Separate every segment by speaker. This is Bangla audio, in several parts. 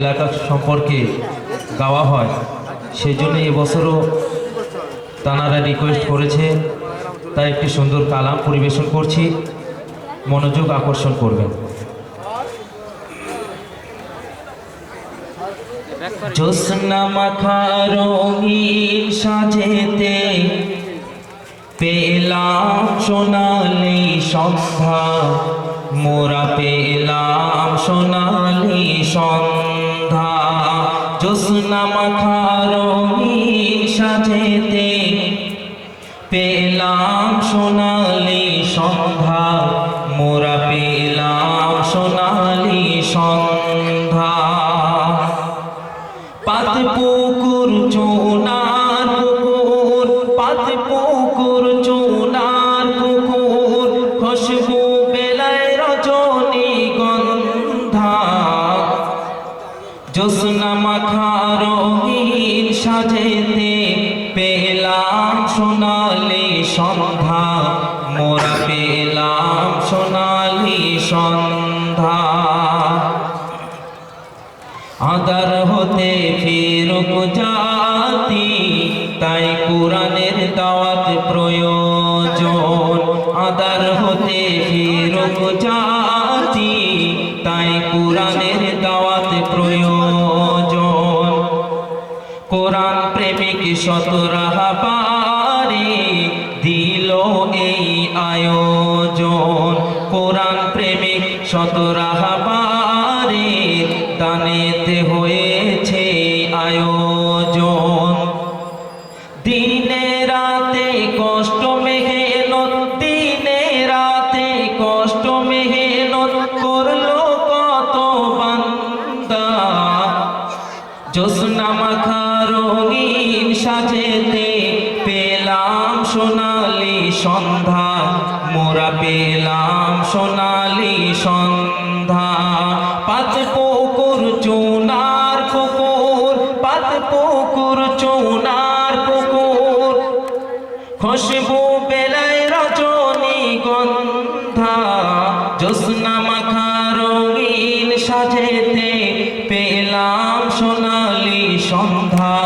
Speaker 1: এলাকা সম্পর্কে গাওয়া হয় সেই জন্য এবছরও তানারা রিকোয়েস্ট করেছে। তাই একটি সুন্দর কালাম পরিবেশন করছি। মনোযোগ আকর্ষণ করবেন। জ্যোৎস্না মাখা সাজেতে পেলাম সোনালি সন্ধ্যা। মোরা পেলাম সোনালি সন্ধ্যা। রঙিন সাজেতে পেলাম সোনালি সন্ধ্যা মোরা পেলাম সোনালি সন্ধ্যা। পাত আদার হতে ফেরুক জাতি তাই কোরআনের দাওয়াত প্রয়োজন। আদার হতে ফেরুক জাতি তাই কোরআনের কোরআন প্রেমিক শতরাহা পারে দিল এই আয়োজন। কোরআন প্রেমিক শতরাহা পারে দানেতে হয়েছে সোনালি সন্ধ্যা, মোরা পেলাম সোনালি সন্ধ্যা। পাত পুকুর চুনার পুকুর পাত পুকুর চুনার পুকুর। খুশবু বেলায় রজনী গন্ধা, জ্যোৎস্না মাখা রঙিন সাজেতে পেলাম সোনালি সন্ধ্যা।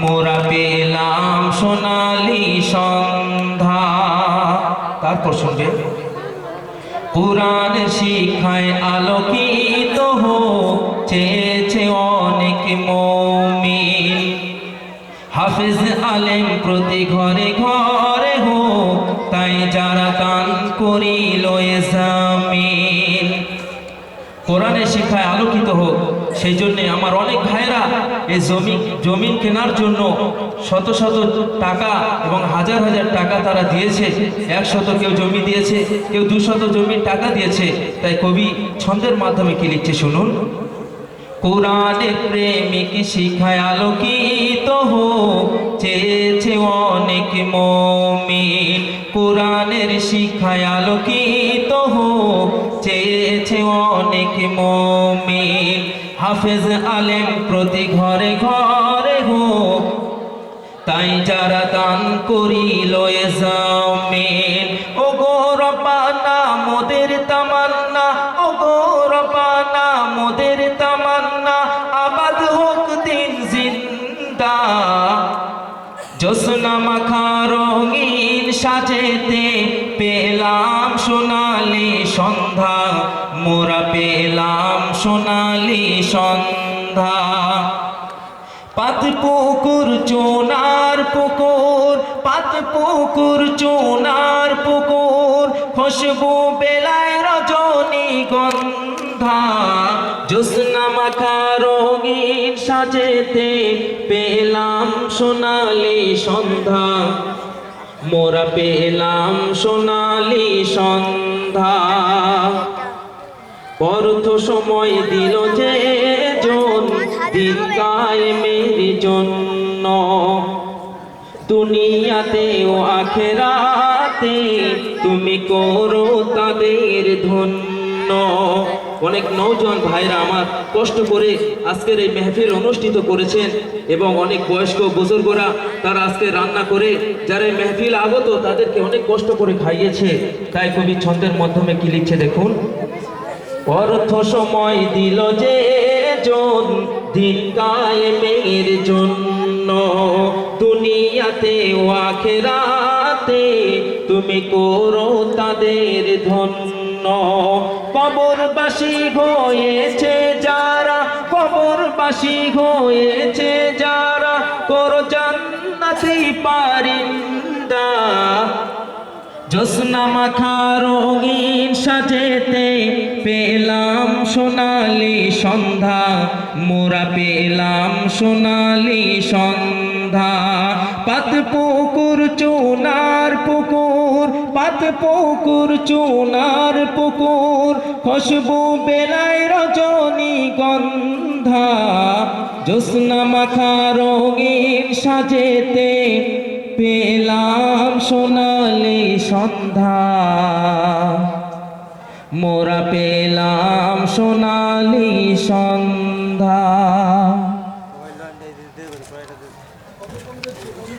Speaker 1: মোরা পেলাম সোনালি শুনবে পুরাণ শিখায় আলোকিত চেয়েছে অনেক মমিন। হাফিজ আলেম প্রতি ঘরে ঘরে হো, তাই যারা কান করিল জামিন। কোরআনের শিক্ষায় আলোকিত হোক, সেই জন্যে আমার অনেক ভাইরা এই জমি, জমিন কেনার জন্য শত শত টাকা এবং হাজার হাজার টাকা তারা দিয়েছে। একশত কেউ জমি দিয়েছে, কেউ দুশত জমির টাকা দিয়েছে। তাই কবি ছন্দের মাধ্যমে কি লিখছে শুনুন? কোরআনের প্রেমিক শিখায় আলোকিত হো, চেয়েছে অনেক মমিন। কোরআনের শিখায় আলোকিত হো, চেয়েছে অনেক মমিন। হাফেজ আলেম প্রতি ঘরে ঘরে হো। তাই যারা দান করিল এ জামিন ও গৌরবানা মোদের তামান্না ও গৌরবানা মোদের তামান্না, আবাদ হোক দিন জিন্দা। জ্যোৎস্না মাখা রঙিন সাজেতে পেলাম সোনালি সন্ধ্যা। মোরা পেলাম সোনালি সন্ধ্যা। পাত পুকুর, চোনার পুকুর, পাত পুকুর, চোনার পুকুর, খুশবু বেলায় রজনী গন্ধা। জ্যোৎস্না মাখা রঙিন সাজেতে পেলাম সোনালি সন্ধ্যা। মোরা পেলাম সোনালি সন্ধ্যা। অর্থ সময় দিল যে জন দিন কায়েমের জন্য। দুনিয়াতে ও আখেরাতে তুমি করো তাদের ধন্য। অনেক নৌজন ভাইরা আমার কষ্ট করে আজকের এই মেহফিল অনুষ্ঠিত করেছেন এবং অনেক বয়স্ক বুজুর্গরা তারা আজকে রান্না করে যারা এই মেহফিল আগত তাদেরকে অনেক কষ্ট করে খাইয়েছে। তাই কবি ছন্দের মাধ্যমে কি লিখছে দেখুন? অর্থ সময় দিল যে জন দিন কায়েমের জন্য। দুনিয়াতে ও আখেরাতে তুমি করো তাদের ধন্য। কবরবাসী হয়েছে যারা, কবরবাসী হয়েছে যারা, করো জান্নাতি পারিন্দা। জোসনা মাখা রঙিন সাজেতে পেলাম সোনালি সন্ধ্যা, মোরা পেলাম সোনালি সন্ধ্যা। পাত পুকুর, চুনার পুকুর, পাত পুকুর, চুনার পুকুর খুশবু বেলায় রজনী গন্ধা। জোসনা মাখা রঙিন সাজেতে পেলাম সোনালি সন্ধ্যা। মোরা পেলাম সোনালি সন্ধ্যা।